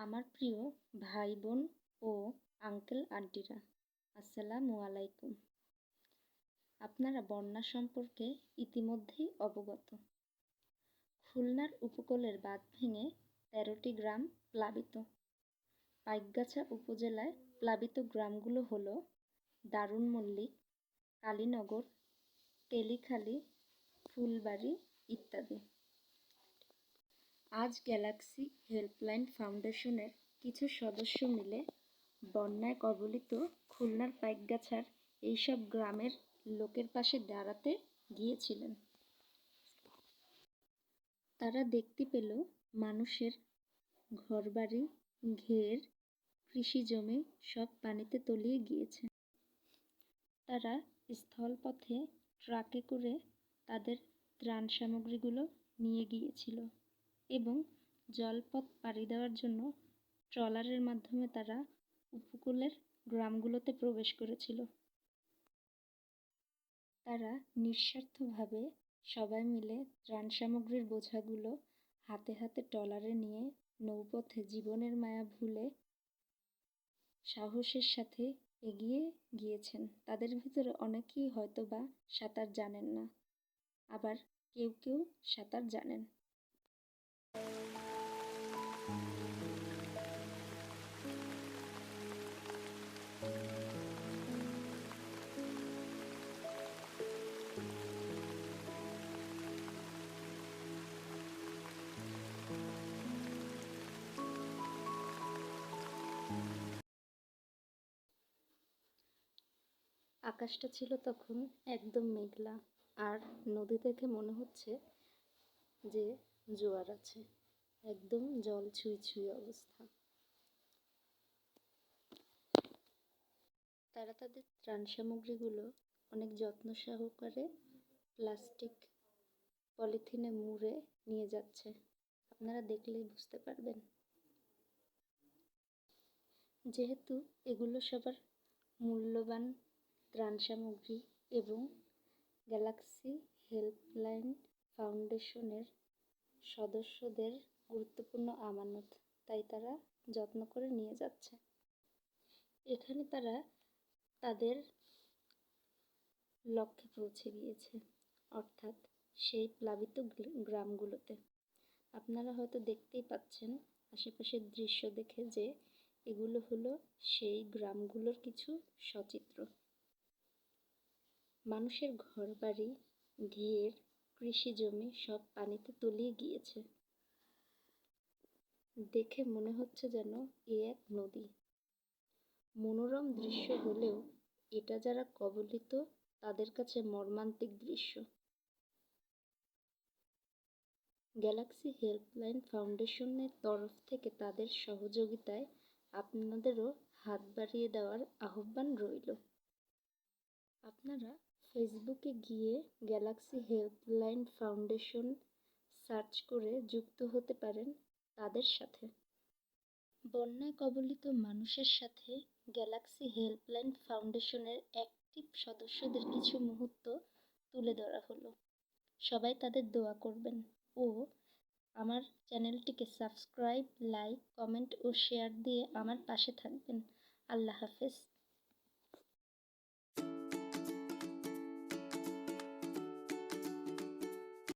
আমার প্রিয় ভাই বোন ও আঙ্কেল আন্টিরা, আসসালামু আলাইকুম। আপনারা বন্যা সম্পর্কে ইতিমধ্যেই অবগত। খুলনার উপকূলের বাঁধ ভেঙে তেরোটি গ্রাম প্লাবিত। পাইকগাছা উপজেলায় প্লাবিত গ্রামগুলো হল দারুণ মল্লিক কালীনগর, তেলিখালি, ফুলবাড়ি ইত্যাদি। আজ গ্যালাক্সি হেল্পলাইন ফাউন্ডেশনের কিছু সদস্য মিলে বন্যায় কবলিত খুলনার পাইকগাছার এইসব গ্রামের লোকের পাশে দাঁড়াতে গিয়েছিলেন। তারা দেখতে পেল মানুষের ঘরবাড়ি, ঘের, কৃষি জমি সব পানিতে তলিয়ে গিয়েছে। তারা স্থলপথে ট্রাকে করে তাদের ত্রাণ সামগ্রীগুলো নিয়ে গিয়েছিল। এবং জলপথ পাড়ি দেওয়ার জন্য ট্রলারের মাধ্যমে তারা উপকূলের গ্রামগুলোতে প্রবেশ করেছিল। তারা নিঃস্বার্থভাবে সবাই মিলে ত্রাণ সামগ্রীর বোঝাগুলো হাতে হাতে ট্রলারে নিয়ে নৌপথে জীবনের মায়া ভুলে সাহসের সাথে এগিয়ে গিয়েছেন। তাদের ভিতরে অনেকেই হয়তো বা সাঁতার জানেন না, আবার কেউ কেউ সাঁতার জানেন। আকাশটা ছিল তখন একদম মেঘলা আর নদী দেখে মনে হচ্ছে যে জোয়ার আছে। একদম জল ছুঁই ছুঁই অবস্থা। তারা তাদের ত্রাণ সামগ্রীগুলো অনেক যত্ন সহকারে প্লাস্টিক, পলিথিনে মুড়ে নিয়ে যাচ্ছে। আপনারা দেখলেই বুঝতে পারবেন। যেহেতু এগুলো সবার মূল্যবান ত্রাণ সামগ্রী এবং গ্যালাক্সি হেল্পলাইন ফাউন্ডেশনের সদস্যদের গুরুত্বপূর্ণ আমানত, তাই তারা যত্ন করে নিয়ে যাচ্ছে। এখানে তারা তাদের লক্ষ্যে পৌঁছে গিয়েছে, অর্থাৎ সেই প্লাবিত গ্রামগুলোতে। আপনারা হয়তো দেখতেই পাচ্ছেন আশেপাশের দৃশ্য দেখে যে এগুলো হলো সেই গ্রামগুলোর কিছু সচিত্র। মানুষের ঘরবাড়ি, ঘের, কৃষি জমি সব পানিতে তলিয়ে গিয়েছে। দেখে মনে হচ্ছে যেন এ এক নদী। মনোরম দৃশ্য হলেও এটা যারা কবলিত, তাদের কাছে মর্মান্তিক দৃশ্য। গ্যালাক্সি হেল্পলাইন ফাউন্ডেশনের তরফ থেকে তাদের সহযোগিতায় আপনাদেরও হাত বাড়িয়ে দেওয়ার আহ্বান রইল। আপনারা ফেসবুকে গিয়ে গ্যালাক্সি হেল্পলাইন ফাউন্ডেশন সার্চ করে যুক্ত হতে পারেন তাদের সাথে। বন্যায় কবলিত মানুষের সাথে গ্যালাক্সি হেল্পলাইন ফাউন্ডেশনের অ্যাক্টিভ সদস্যদের কিছু মুহূর্ত তুলে ধরা হলো। সবাই তাদের দোয়া করবেন ও আমার চ্যানেলটিকে সাবস্ক্রাইব, লাইক, কমেন্ট ও শেয়ার দিয়ে আমার পাশে থাকবেন। আল্লাহ হাফেজ।